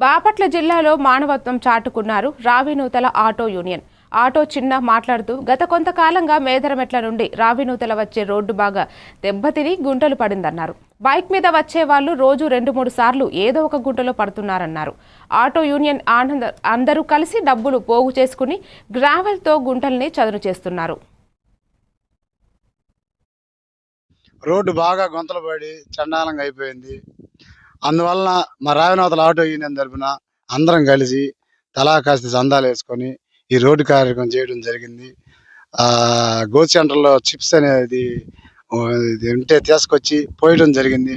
బాపట్ల జిల్లాలో మానవత్వం చాటుకున్నారు రావినూతల ఆటో యూనియన్. ఆటో చిన్న మాట్లాడుతూ గత కొంతకాలంగా మేదరమెట్ల నుండి రావినూతల వచ్చే రోడ్డు బాగా దెబ్బతిని గుంటలు పడిందన్నారు. బైక్ మీద వచ్చే వాళ్ళు రోజు రెండు మూడు సార్లు ఏదో ఒక గుంటలో పడుతున్నారన్నారు. ఆటో యూనియన్ ఆనంద అందరూ కలిసి డబ్బులు పోగు చేసుకుని గ్రావెల్తో గుంటల్ని చదును చేస్తున్నారు. రోడ్డు బాగా గుంతలు పడి చండాలంగా అయిపోయింది. అందువలన మా రావినవతల ఆటో యూనియన్ తరఫున అందరం కలిసి తలా కాస్త చందాలు వేసుకొని ఈ రోడ్డు కార్యక్రమం చేయడం జరిగింది. గో సెంటర్లో చిప్స్ అనేది ఉంటే తీసుకొచ్చి పోయడం జరిగింది.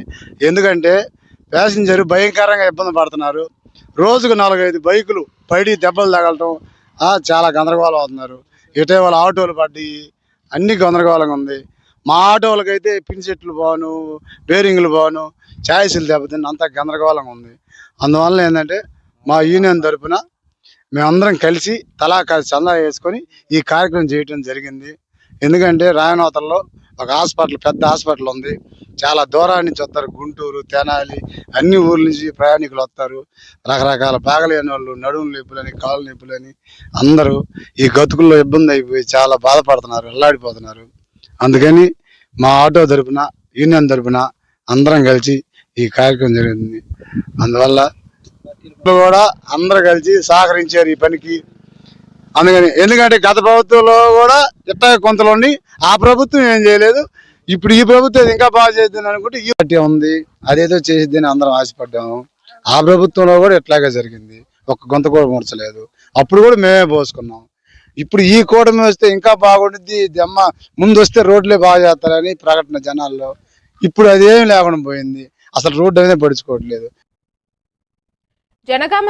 ఎందుకంటే ప్యాసింజర్ భయంకరంగా ఇబ్బంది పడుతున్నారు. రోజుకు నాలుగైదు బైకులు పడి దెబ్బలు తగలటం చాలా గందరగోళం అవుతున్నారు. ఇటీవల ఆటోలు పడ్డాయి. అన్ని గందరగోళంగా ఉంది. మా ఆటోలకైతే పిన్ సెట్లు బాను బేరింగ్లు బాను ఛాయిస్లు దెబ్బతిని అంతా గందరగోళంగా ఉంది. అందువల్ల ఏంటంటే మా యూనియన్ తరఫున మేమందరం కలిసి తలా చందా వేసుకొని ఈ కార్యక్రమం చేయటం జరిగింది. ఎందుకంటే రాయనోతల్లో ఒక హాస్పిటల్ పెద్ద హాస్పిటల్ ఉంది. చాలా దూరాన్ని నుంచి వస్తారు. గుంటూరు తెనాలి అన్ని ఊర్ల నుంచి ప్రయాణికులు వస్తారు. రకరకాల బాగలేని వాళ్ళు నడుము నొప్పులని కాళ్ళు నొప్పులని అందరూ ఈ గతుకుల్లో ఇబ్బంది అయిపోయి చాలా బాధపడుతున్నారు అల్లాడిపోతున్నారు. అందుకని మా ఆటో తరపున యూనియన్ తరపున అందరం కలిసి ఈ కార్యక్రమం జరిగింది అందువల్ల కూడా అందరు కలిసి సహకరించారు ఈ పనికి. అందుకని ఎందుకంటే గత ప్రభుత్వంలో కూడా ఇట్లా కొంతలో ఉండి ఆ ప్రభుత్వం ఏం చేయలేదు. ఇప్పుడు ఈ ప్రభుత్వం ఇంకా బాగా చేద్దాం అనుకుంటే ఈ పార్టీ ఉంది. అదేదో చేసిద్దని అందరం ఆశపడ్డాము. ఆ ప్రభుత్వంలో కూడా ఇట్లాగే జరిగింది. ఒక్క గొంత కూడా మూర్చలేదు అప్పుడు కూడా మేమే పోసుకున్నాం. ఇప్పుడు ఈ కూటమి వస్తే ఇంకా బాగుంటుంది దెమ్మ ముందు వస్తే రోడ్లే బాగా చేస్తారని ప్రకటన జనాల్లో. ఇప్పుడు అదేం లేకుండా పోయింది. అసలు రోడ్డు అనేది పడుచుకోవట్లేదు. జనగామ